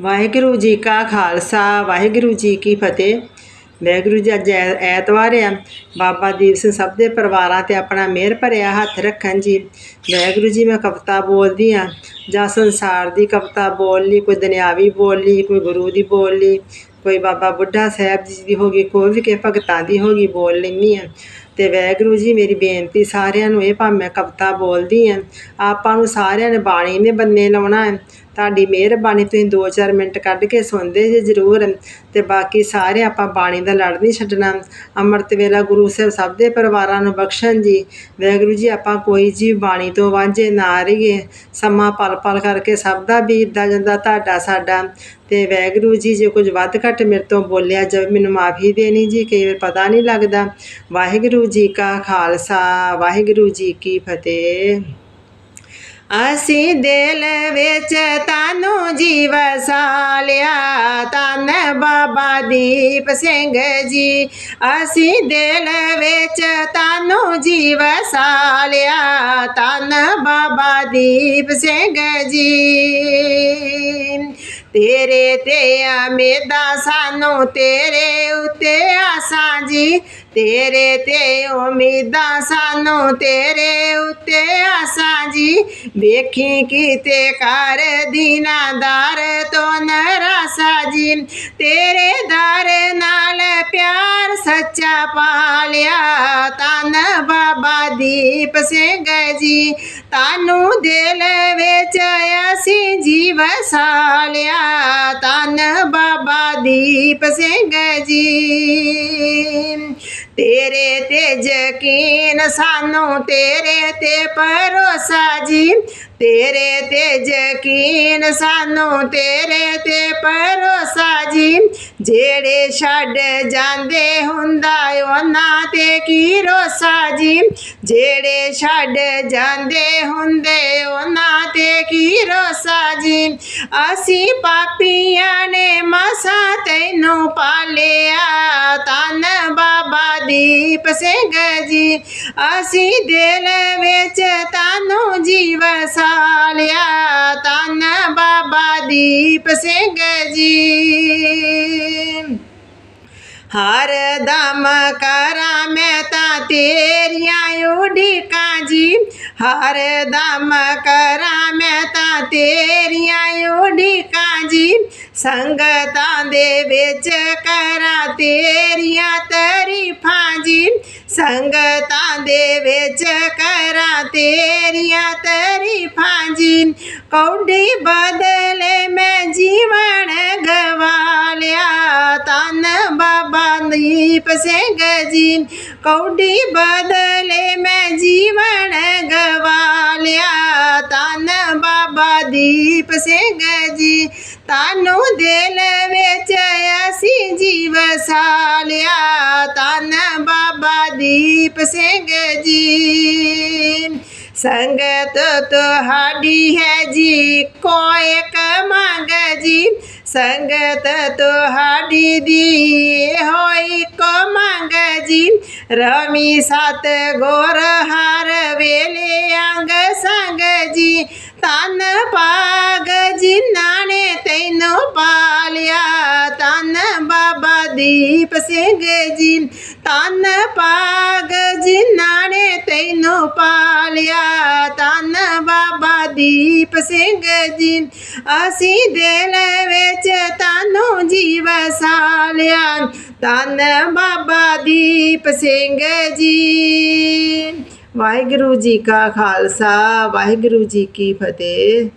ਵਾਹਿਗੁਰੂ ਜੀ ਕਾ ਖਾਲਸਾ, ਵਾਹਿਗੁਰੂ ਜੀ ਕੀ ਫਤਿਹ। ਵਾਹਿਗੁਰੂ ਜੀ ਅੱਜ ਐ- ਐਤਵਾਰ ਆ। ਬਾਬਾ ਦੀਪ ਸਿੰਘ ਸਭ ਦੇ ਪਰਿਵਾਰਾਂ ਤੇ ਆਪਣਾ ਮਿਹਰ ਭਰਿਆ ਹੱਥ ਰੱਖਣ ਜੀ। ਵਾਹਿਗੁਰੂ ਜੀ, ਮੈਂ ਕਵਿਤਾ ਬੋਲਦੀ ਆ। ਜਾਂ ਸੰਸਾਰ ਦੀ ਕਵਿਤਾ ਬੋਲ ਲਈ, ਕੋਈ ਦੁਨਿਆਵੀ ਬੋਲ ਲਈ, ਕੋਈ ਗੁਰੂ ਦੀ ਬੋਲ ਲਈ, ਕੋਈ ਬਾਬਾ ਬੁੱਢਾ ਸਾਹਿਬ ਜੀ ਦੀ ਹੋ ਗਈ, ਕੋਈ ਵੀ ਕੇ ਭਗਤਾਂ ਦੀ ਹੋ ਗਈ, ਬੋਲ ਲੈਂਦੀ ਆ। ਅਤੇ ਵਾਹਿਗੁਰੂ ਜੀ ਮੇਰੀ ਬੇਨਤੀ ਸਾਰਿਆਂ ਨੂੰ ਇਹ ਭਾਵੇਂ ਮੈਂ ਕਵਿਤਾ ਬੋਲਦੀ ਆ, ਆਪਾਂ ਨੂੰ ਸਾਰਿਆਂ ਨੇ ਬਾਣੀ ਦੇ ਬੰਨੇ ਲਾਉਣਾ ਹੈ ਤੁਹਾਡੀ ਮਿਹਰਬਾਨੀ ਤੁਸੀਂ 2-4 ਮਿੰਟ ਕੱਢ ਕੇ ਸੁਣਦੇ ਜੇ ਜ਼ਰੂਰ। ਅਤੇ ਬਾਕੀ ਸਾਰੇ ਆਪਾਂ ਬਾਣੀ ਦਾ ਲੜ ਨਹੀਂ ਛੱਡਣਾ। ਅੰਮ੍ਰਿਤ ਵੇਲਾ ਗੁਰੂ ਸਾਹਿਬ ਸਭ ਦੇ ਪਰਿਵਾਰਾਂ ਨੂੰ ਬਖਸ਼ਣ ਜੀ। ਵਾਹਿਗੁਰੂ ਜੀ ਆਪਾਂ ਕੋਈ ਜੀ ਬਾਣੀ ਤੋਂ ਵਾਂਝੇ ਨਾ ਰਹੀਏ। ਸਮਾਂ ਪਲ ਪਲ ਕਰਕੇ ਸਭ ਦਾ ਬੀਤਦਾ ਜਾਂਦਾ, ਤੁਹਾਡਾ ਸਾਡਾ। ਅਤੇ ਵਾਹਿਗੁਰੂ ਜੀ ਜੇ ਕੁਝ ਵੱਧ ਘੱਟ ਮੇਰੇ ਤੋਂ ਬੋਲਿਆ ਜਾਵੇ, ਮੈਨੂੰ ਮਾਫੀ ਦੇਣੀ ਜੀ, ਕਈ ਵਾਰ ਪਤਾ ਨਹੀਂ ਲੱਗਦਾ। ਵਾਹਿਗੁਰੂ ਜੀ ਕਾ ਖਾਲਸਾ, ਵਾਹਿਗੁਰੂ ਜੀ ਕੀ ਫਤਿਹ। ਅਸੀਂ ਦਿਲ ਵਿੱਚ ਤਾਨੂੰ ਜੀ ਵਸਾਲਿਆ ਤਨ ਬਾਬਾ ਦੀਪ ਸਿੰਘ ਜੀ। ਅਸੀਂ ਦਿਲ ਵਿੱਚ ਤਾਨੂੰ ਜੀਵ ਸਾਲਿਆ ਤਨ ਬਾਬਾ ਦੀਪ ਸਿੰਘ ਜੀ। ਤੇਰੇ ਤੇ ਅਮੇਦਾਂ ਸਾਨੂੰ, ਤੇਰੇ ਉਤੇ ਆਸਾਂ ਜੀ। ਤੇਰੇ ਤੇ ਉਮੀਦਾਂ ਸਾਨੂੰ ਤੇਰੇ ਉੱਤੇ ਆਸਾਂ ਜੀ। ਵੇਖੀ ਕੀਤੇ ਕਰ ਦੀਨਾਦਾਰ ਤੋਂ ਨਰਾਸਾ ਜੀ। ਤੇਰੇ ਦਰ ਨਾਲ ਪਿਆਰ ਸੱਚਾ ਪਾਲਿਆ ਤਨ ਬਾਬਾ ਦੀਪ ਸਿੰਘ ਜੀ। ਤਾਨੂੰ ਦਿਲ ਵਿੱਚ ਅਸੀਂ ਜੀਵ ਸਾਲਿਆ। ਤਨ ਬਾਬਾ ਦੀਪ ਸਿੰਘ ਜੀ। ਤੇਰੇ ਤੇ ਯਕੀਨ ਸਾਨੂੰ ਤੇਰੇ ਤੇ ਭਰੋਸਾ ਜੀ। ਤੇਰੇ ਤੇ ਯਕੀਨ ਸਾਨੂੰ ਤੇਰੇ ਤੇ ਭਰੋਸਾ ਜੀ। ਜਿਹੜੇ ਛੱਡ ਜਾਂਦੇ ਹੁੰਦਾ ਉਹਨਾਂ ਤੇ ਕੀ ਰੋਸਾ ਜੀ। ਜਿਹੜੇ ਛੱਡ ਜਾਂਦੇ ਹੁੰਦੇ ਉਹਨਾਂ ਤੇ ਕੀ ਰੋਸਾ ਜੀ। ਅਸੀਂ ਪਾਪੀਆਂ ਨੇ ਮਸਾ ਤੈਨੂੰ ਪਾਲਿਆ, ਤਨ ਦੀਪ ਸਿੰਘ ਜੀ ਅਸੀਂ ਦਿਲ ਵਿੱਚ ਤਾਨੂੰ ਜੀਵ ਸਾਲਿਆ। ਤਨ ਬਾਬਾ ਦੀਪ ਸਿੰਘ ਜੀ। ਹਰ ਦਮ ਕਰਾਂ ਮੈਂ ਤਾਂ ਤੇਰੀਆਂ ਉਡੀਕਾਂ ਜੀ। ਹਰ ਦਮ ਕਰਾਂ ਮੈਂ ਤਾਂ ਤੇਰੀਆਂ ਉਡੀਕਾਂ ਜੀ। ਸੰਗਤਾਂ ਦੇ ਵਿੱਚ ਕਰਾਂ ਤੇਰੀਆਂ ਤਾਰੀਫਾਂ ਜੀ। ਸੰਗਤਾਂ ਦੇ ਵਿੱਚ ਕਰਾਂ ਤੇਰੀਆਂ ਤਾਰੀਫਾਂ ਜੀ। ਕੌਡੀ ਬਦਲੇ ਬਾਬਾ ਦੀਪ ਸਿੰਘ ਜੀ, ਕੌਡੀ ਬਦਲੇ ਮੈਂ ਜੀਵਨ ਗਵਾ ਲਿਆ ਤਨ ਬਾਬਾ ਦੀਪ ਸਿੰਘ ਜੀ ਤਾਨੂੰ ਦਿਲ ਵਿੱਚ ਅਸੀਂ ਜੀਵ ਸਾਲਿਆ। ਤਨ ਬਾਬਾ ਦੀਪ ਸਿੰਘ ਜੀ, ਸੰਗਤ ਤੁਹਾਡੀ ਹੈ ਜੀ ਕੋਈ ਜੀ ਸੰਗਤ ਤੁਹਾਡੀ ਦੀ ਹੋਈ ਕਮੰਗ ਜੀ। ਰਮੀ ਸਤ ਗੋਰ ਹਰ ਵੇਲੇ ਅੰਗ ਸੰਗ ਜੀ। ਤਨ ਪਾਗ ਜਿਨ੍ਹਾਂ ਨੇ ਤੈਨੂੰ ਪਾਲਿਆ। ਤਨ ਬਾਬਾ ਦੀਪ ਸਿੰਘ ਜੀ। ਤਨ ਪਾਗ ਜਿਨ੍ਹਾਂ ਨੇ ਤੈਨੂੰ ਪਾਲਿਆ। ਦੀਪ ਸਿੰਘ ਜੀ, ਅਸੀਂ ਦਿਲ ਵਿੱਚ ਤਾਨੂੰ ਜੀ ਵਸਾ ਲਿਆ ਤਨ ਬਾਬਾ ਦੀਪ ਸਿੰਘ ਜੀ। ਵਾਹਿਗੁਰੂ ਜੀ ਕਾ ਖਾਲਸਾ, ਵਾਹਿਗੁਰੂ ਜੀ ਕੀ ਫਤਿਹ।